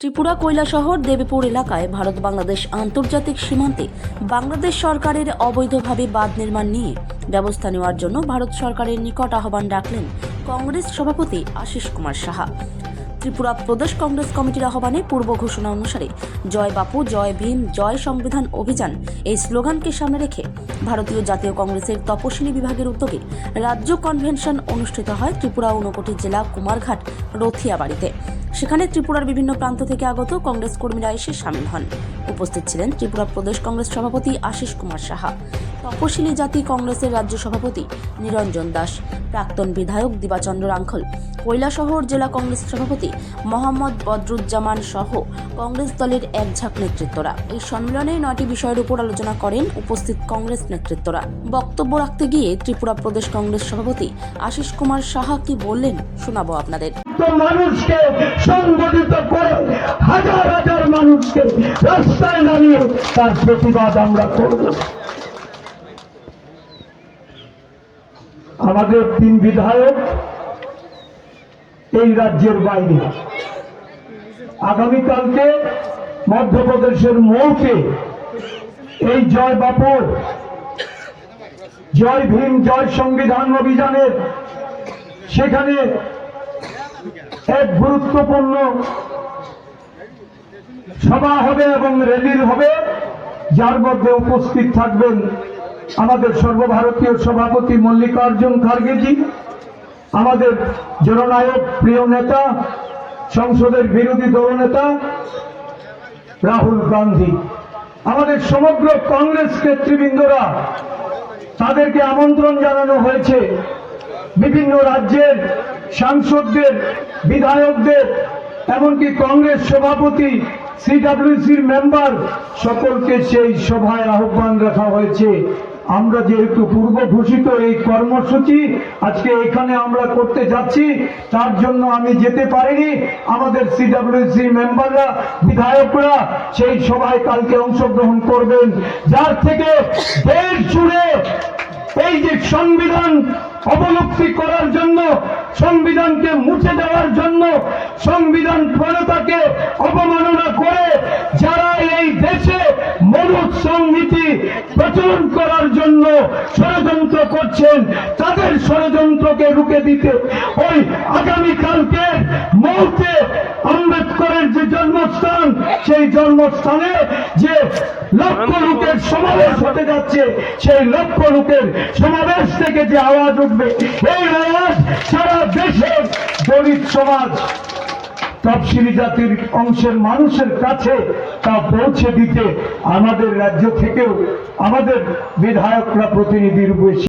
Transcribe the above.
ত্রিপুরা কৈলাসহর, দেবীপুর এলাকায় ভারত বাংলাদেশ আন্তর্জাতিক সীমান্তে বাংলাদেশ সরকারের অবৈধভাবে বাঁধ নির্মাণ নিয়ে ব্যবস্থা নেওয়ার জন্য ভারত সরকারের নিকট আহ্বান ডাকলেন কংগ্রেস সভাপতি আশিস কুমার সাহা। ত্রিপুরা প্রদেশ কংগ্রেস কমিটির আহ্বানে পূর্ব ঘোষণা অনুসারে, জয় বাপু, জয় ভীম, জয় সংবিধান অভিযান এই স্লোগানকে সামনে রেখে ভারতীয় জাতীয় কংগ্রেসের তপশিলি বিভাগের উদ্যোগে রাজ্য কনভেনশন অনুষ্ঠিত হয় ত্রিপুরা ঊনকোটি জেলা কুমারঘাট রথিয়াবাড়িতে সেখানে ত্রিপুরার বিভিন্ন প্রান্ত থেকে আগত কংগ্রেস কর্মীরা এসে সামিল হন। উপস্থিত ছিলেন ত্রিপুরা প্রদেশ কংগ্রেস সভাপতি আশিস কুমার সাহা, তপশিলি জাতি কংগ্রেসের রাজ্য সভাপতি নিরঞ্জন দাস, প্রাক্তন বিধায়ক দিবাচন্দ্র রাঙ্খল, কৈলাসহর জেলা কংগ্রেস সভাপতি মোহাম্মদ বদরুজ্জামান সহ কংগ্রেস দলের এক ঝাঁক নেতৃত্বরা। এই সম্মেলনে নয়টি বিষয়ের উপর আলোচনা করেন উপস্থিত কংগ্রেস নেতৃত্বরা। বক্তব্য রাখতে গিয়ে ত্রিপুরা প্রদেশ কংগ্রেস সভাপতি আশিস কুমার সাহা কি বললেন, শোনাবো আপনাদের। মানুষকে সংগঠিত করে হাজার হাজার মানুষকে রাস্তায় নামিয়ে তার প্রতিবাদ আমরা করব। আমাদের তিন বিধায়ক এই রাজ্যের বাইরে। আগামীকালকে মধ্যপ্রদেশের মৌকে এই জয় বাপুর, জয় ভীম, জয় সংবিধান অভিযানের সেখানে এক গুরুত্বপূর্ণ সভা হবে এবং র্যালির হবে। যার মধ্যে উপস্থিত থাকবেন আমাদের সর্বভারতীয় সভাপতি মল্লিকার্জুন খার্গেজি আমাদের জননায়ক প্রিয় নেতা, সংসদের বিরোধী দলনেতা রাহুল গান্ধী। আমাদের সমগ্র কংগ্রেস নেতৃবৃন্দরা তাদেরকে আমন্ত্রণ জানানো হয়েছে। বিভিন্ন রাজ্যের সাংসদদের, বিধায়কদের, এমনকি কংগ্রেস সভাপতি সিডাব্লিউসির মেম্বার, সকলকে সেই সভায় আহ্বান রাখা হয়েছে। আমরা যেহেতু পূর্ব ঘোষিত এই কর্মসূচি, আজকে এখানে আমরা করতে যাচ্ছি, তার জন্য আমি যেতে পারিনি। আমাদের সিডাব্লিউসি মেম্বাররা বিধায়করা, সেই সভায় কালকে অংশগ্রহণ করবেন। যার থেকে দেশ জুড়ে এই যে সংবিধান অবলুপ্তি করার জন্য, সংবিধানকে মুছে দেওয়ার জন্য, সংবিধান প্রণেতাকে অবমাননা করে, যারা এই দেশে মনুষ সংহিতি প্রচলন করার জন্য ষড়যন্ত্র করছেন, তাদের ষড়যন্ত্রকে রুখে দিতে। ওই আগামীকালকে মৌতে আম্বেদকরের যে জন্মস্থান, সেই জন্মস্থানে যে লক্ষ লোকের সমাবেশ হতে যাচ্ছে, সেই লক্ষ লোকের সমাবেশ থেকে যে আওয়াজ উঠবে, এই আওয়াজ সারা দেশের দলিত সমাজ তফসিলি জাতির অংশের মানুষের কাছে তা পৌঁছে দিতে আমাদের রাজ্য থেকেও আমাদের বিধায়করা প্রতিনিধি রূপে